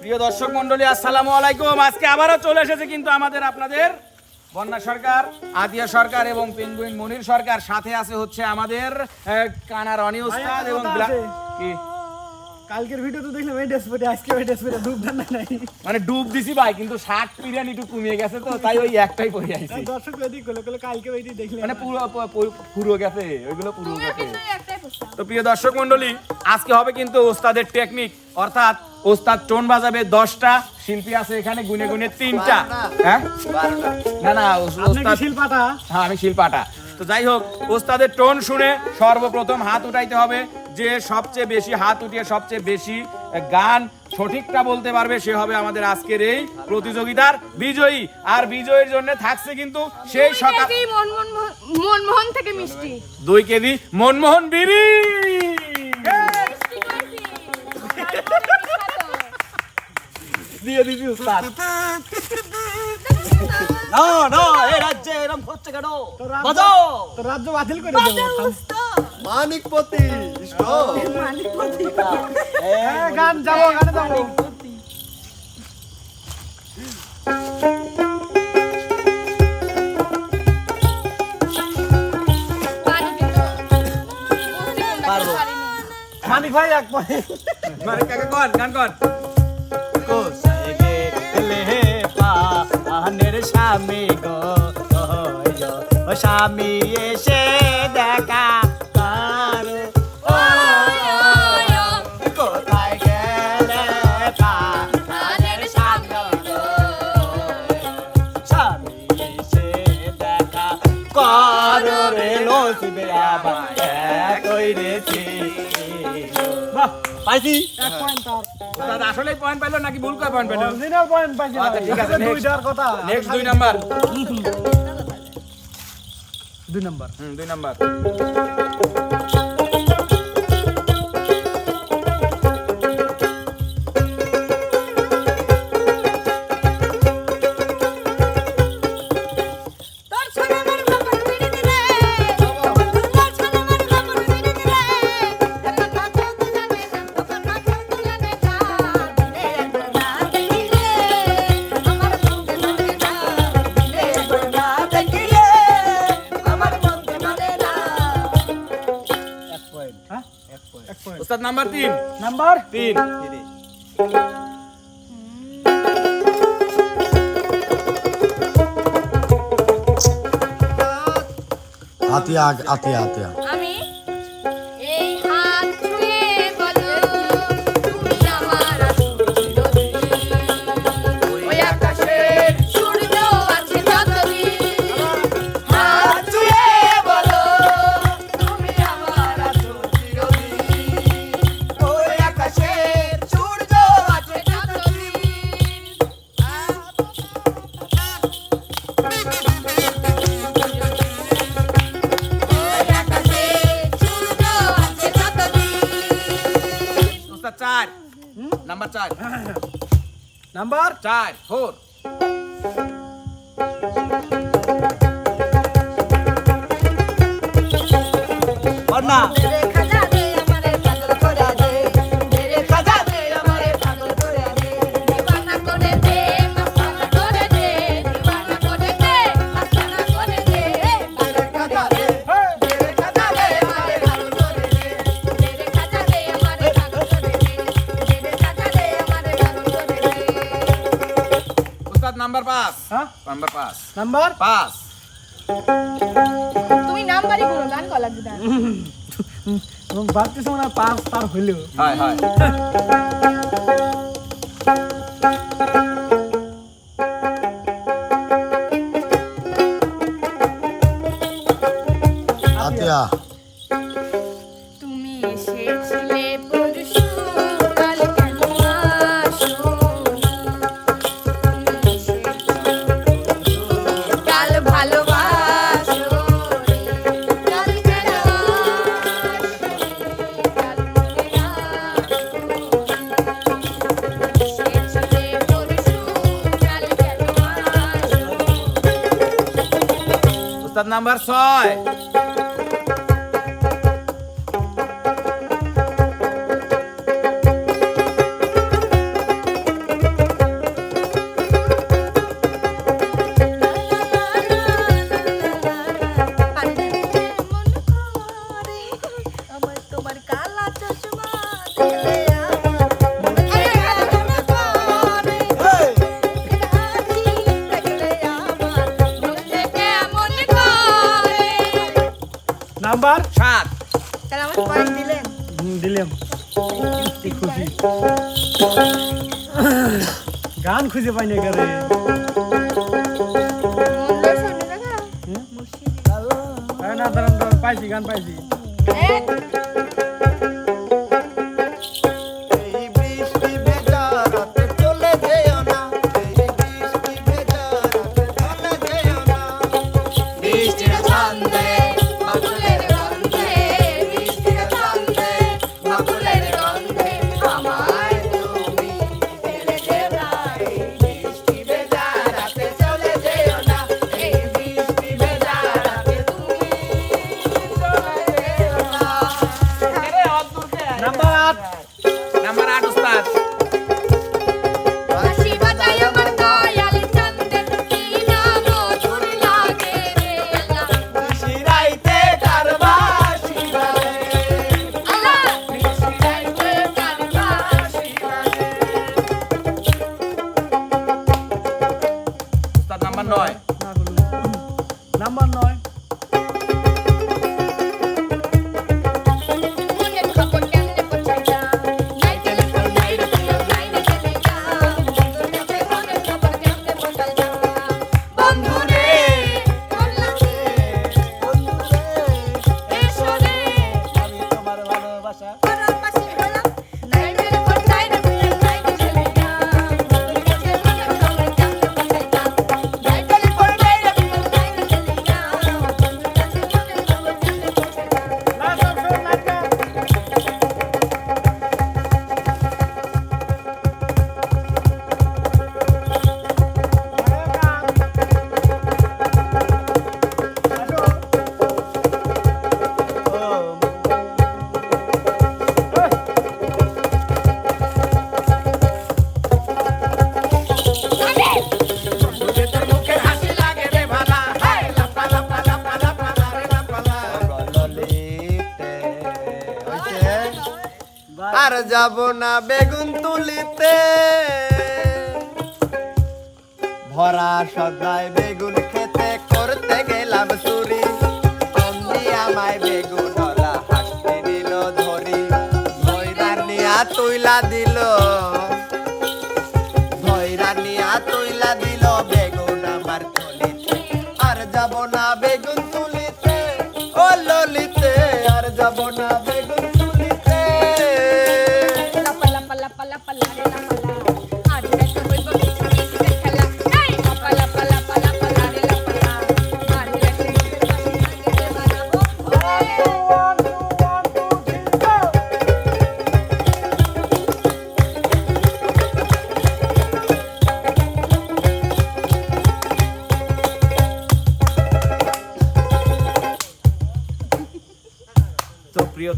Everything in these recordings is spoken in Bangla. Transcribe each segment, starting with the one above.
প্রিয় দর্শক মন্ডলী আসসালামু আলাইকুম। আজকে আবারও চলে এসেছে কিন্তু আমাদের আপনাদের বন্যা সরকার আতিয়া সরকার এবং পেঙ্গুইন মনির সরকার। সাথে আছে হচ্ছে আমাদের আহ, কানা রনি উস্তাদ এবং। কি? কালকের ভিডিও তো দেখলাম এই ডেসপোটে আজকে ওই ডেসপোটে ডুব ঠান্ডা নাই। মানে ডুব দিছি ভাই কিন্তু শাক পিরিয়ান একটু কমিয়ে গেছে তো তাই ওই একটাই পরে আইছি। দর্শক ওইদিক করল করল কালকে ওইটি দেখলাম। মানে পুরো পুরো গেছে ওইগুলো পুরো গেছে। তো প্রিয় দর্শক মন্ডলী আজকে হবে কিন্তু ওস্তাদের টেকনিক অর্থাৎ ওস্তাদ টোন বাজাবে দশটা শিল্পী আছে এখানে গুনে গুনে তিনটা। হ্যাঁ? না না ওস্তাদ শিল্পাটা? হ্যাঁ আমি শিল্পাটা। তো যাই হোক ওস্তাদের টোন শুনে সর্বপ্রথম হাত উঠাইতে হবে যে সবচেয়ে বেশি হাত উঠিয়ে সবচেয়ে বেশি গান সঠিকটা বলতে পারবে সে হবে আমাদের আজকের এই প্রতিযোগিতার বিজয়ী। আর বিজয়ীর জন্য থাকছে কিন্তু সেই সকাল মনমোহন মনমোহন থেকে মিষ্টি। দুই কেজি মনমোহন বিড়ি। দিয়ে দিবি উস্তাদ। না না এই রাজ্যে এরম হচ্ছে কেন? তো রাজ্য- বাজাও। তো রাজ্য বাতিল করে দেবো। মানিকপতি গান যাব গানে যাব। মানিক ভাই এক পরে মানে কাকা কর গান কর স্বামী গো ও স্বামী এসে দেখা তার। কোথায় গেলে স্বামী স্বামী এসে দেখা কর রে লসবে তার আসলে পয়েন্ট পেল নাকি ভুল করে পয়েন্ট পাইলো? অরিজিনাল পয়েন্ট পাইছে আচ্ছা, ঠিক আছে. দুইটার কথা নেক্সট দুই নাম্বার দুই নাম্বার হুম দুই নাম্বার পয়েন্ট এক পয়েন্ট উস্তাদ নাম্বার তিন নাম্বার তিন নাম্বার চার। নাম্বার চার ফোর বন্যা নাম্বার পাঁচ নাম্বার পাঁচ তুমি নাম্বারই করো গান কলা দিদা এবং ভাবতেছি হয় পাঁচ তার হইলেও। হয় হয়। আতিয়া। নাম্বার ছয়। গান খুঁজে পাই না এখানে। আরে না দাঁড়ান পাইছি গান পাইছি। যাব না বেগুন তুলিতে। ভরা সদায় বেগুন খেতে করতে গেলাম চুরি। তন্দি আমায় বেগুন হাসতে দিল ধরি। তুইলা দিল।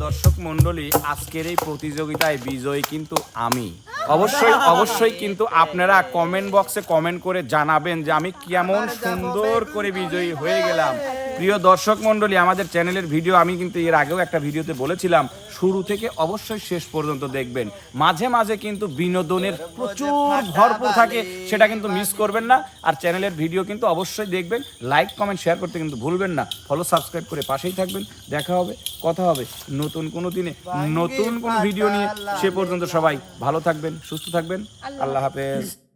দর্শক মন্ডলী আজকের এই প্রতিযোগিতায় বিজয়ী কিন্তু আমি। অবশ্যই অবশ্যই কিন্তু আপনারা কমেন্ট বক্সে কমেন্ট করে জানাবেন যে আমি কেমন সুন্দর করে বিজয়ী হয়ে গেলাম। প্রিয় দর্শক মণ্ডলী আমাদের চ্যানেলের ভিডিও আমি কিন্তু এর আগেও একটা ভিডিওতে বলেছিলাম শুরু থেকে অবশ্যই শেষ পর্যন্ত দেখবেন। মাঝে মাঝে কিন্তু বিনোদনের প্রচুর ভরপুর থাকে সেটা কিন্তু মিস করবেন না। আর চ্যানেলের ভিডিও কিন্তু অবশ্যই দেখবেন লাইক কমেন্ট শেয়ার করতে কিন্তু ভুলবেন না। ফলো সাবস্ক্রাইব করে পাশেই থাকবেন। দেখা হবে কথা হবে। নতুন কোনো দিনে নতুন কোনো ভিডিও নিয়ে সে পর্যন্ত সবাই ভালো থাকবেন সুস্থ থাকবেন। আল্লাহ হাফেজ।